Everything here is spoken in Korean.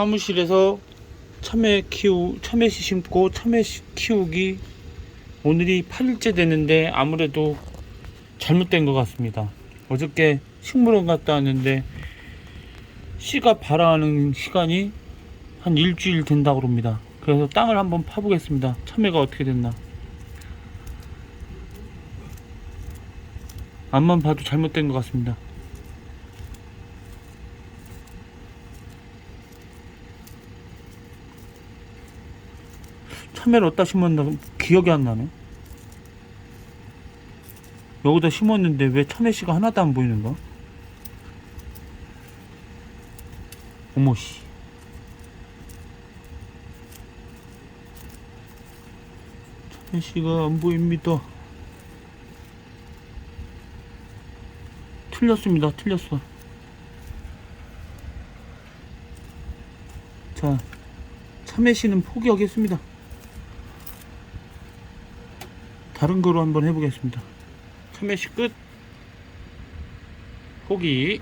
사무실에서 참외 키우 참외씨 심고 참외씨 키우기 오늘이 8일째 되는데 아무래도 잘못된 것 같습니다. 어저께 식물원 갔다 왔는데 씨가 발화하는 시간이 한 일주일 된다고 그럽니다. 그래서 땅을 한번 파보겠습니다. 참외가 어떻게 됐나. 앞만 봐도 잘못된 것 같습니다. 참외를 어디다 심었나 기억이 안 나네. 여기다 심었는데 왜 참외씨가 하나도 안 보이는가? 어머씨. 참외씨가 안 보입니다. 틀렸습니다. 틀렸어. 자, 참외씨는 포기하겠습니다. 다른 거로 한번 해보겠습니다. 참외씨 끝. 포기.